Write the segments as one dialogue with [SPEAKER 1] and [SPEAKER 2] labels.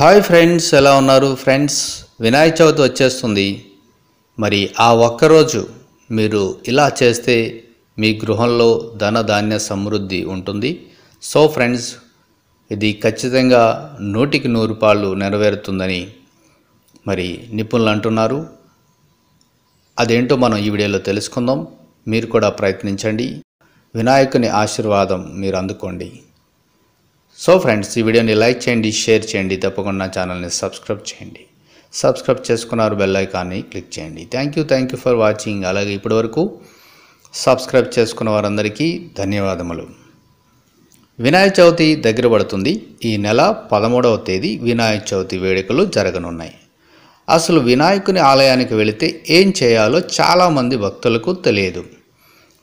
[SPEAKER 1] Hi friends ఎలా ఉన్నారు? Friends Vinayaka Chavithi వచ్చేస్తుంది. మరి ఆ ఒక్కరోజు మీరు ఇలా చేస్తే మీ గృహంలో ధన ధాన్య సమృద్ధి ఉంటుంది. సో ఫ్రెండ్స్ ఇది ఖచ్చితంగా నూటికి నూరు పాళ్ళు నెరవేరుతుందని మరి నిపుణులు అంటున్నారు. అదేంటో మనం ఈ వీడియోలో తెలుసుకుందాం. మీరు కూడా ప్రయత్నించండి. వినాయకుని ఆశీర్వాదం మీరు అందుకోండి. సో ఫ్రెండ్స్ ఈ వీడియోని లైక్ చేయండి షేర్ చేయండి తప్పకుండా ఛానల్ని సబ్స్క్రైబ్ చేయండి. సబ్స్క్రైబ్ చేసుకున్నారు బెల్ ఐకాన్ని క్లిక్ చేయండి. Thank you thank you for watching అలాగే ఇప్పటివరకు సబ్స్క్రైబ్ చేసుకున్న వారందరికీ ధన్యవాదములు. వినాయక చవితి దగ్గర పడుతుంది. ఈ నెల పదమూడవ తేదీ వినాయక చవితి వేడుకలు జరగనున్నాయి. అసలు వినాయకుని ఆలయానికి వెళితే ఏం చేయాలో చాలామంది భక్తులకు తెలియదు.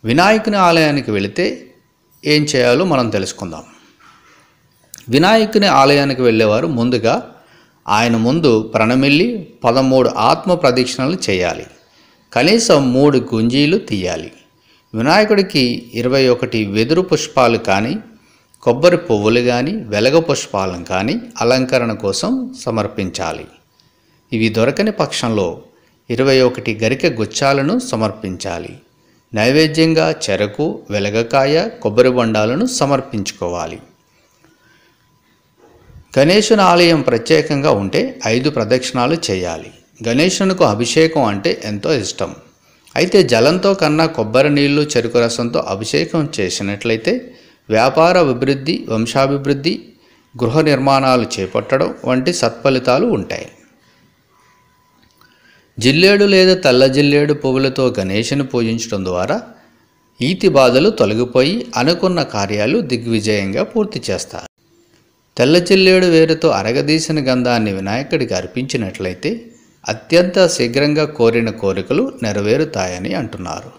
[SPEAKER 1] వినాయకుని ఆలయానికి వెళితే ఏం చేయాలో మనం తెలుసుకుందాం. వినాయకుని ఆలయానికి వెళ్ళేవారు ముందుగా ఆయన ముందు ప్రణమిల్లి పదమూడు ఆత్మ ప్రదక్షిణలు చేయాలి. కనీసం మూడు గుంజీలు తీయాలి. వినాయకుడికి ఇరవై ఒకటి వెదురు పుష్పాలు కానీ కొబ్బరి పువ్వులు కానీ వెలగ పుష్పాలను కానీ అలంకరణ కోసం సమర్పించాలి. ఇవి దొరకని పక్షంలో ఇరవై ఒకటి గరిక గుచ్చాలను సమర్పించాలి. నైవేద్యంగా చెరకు వెలగకాయ కొబ్బరి బొండాలను సమర్పించుకోవాలి. గణేశుని ఆలయం ప్రత్యేకంగా ఉంటే ఐదు ప్రదక్షిణాలు చేయాలి. గణేశునికి అభిషేకం అంటే ఎంతో ఇష్టం. అయితే జలంతో కన్నా కొబ్బరి నీళ్ళు చెరుకు రసంతో అభిషేకం చేసినట్లయితే వ్యాపార అభివృద్ధి వంశాభివృద్ధి గృహ నిర్మాణాలు చేపట్టడం వంటి సత్ఫలితాలు ఉంటాయి. జిల్లేడు లేదా తెల్ల జిల్లేడు పువ్వులతో గణేషుని పూజించడం ద్వారా ఈతి బాధలు తొలగిపోయి అనుకున్న కార్యాలు దిగ్విజయంగా పూర్తి చేస్తారు. తెల్లచిల్లేడు వేరుతో అరగదీసిన గంధాన్ని వినాయకుడికి అర్పించినట్లయితే అత్యంత శీఘ్రంగా కోరిన కోరికలు నెరవేరుతాయని అంటున్నారు.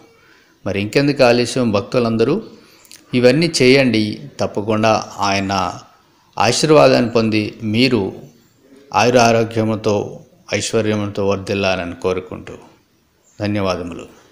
[SPEAKER 1] మరి ఇంకెందుకు ఆలస్యం భక్తులందరూ? ఇవన్నీ చేయండి తప్పకుండా ఆయన ఆశీర్వాదాన్ని పొంది మీరు ఆయుర ఆరోగ్యముతో ఐశ్వర్యముతో వర్ధిల్లాలని కోరుకుంటూ. ధన్యవాదములు.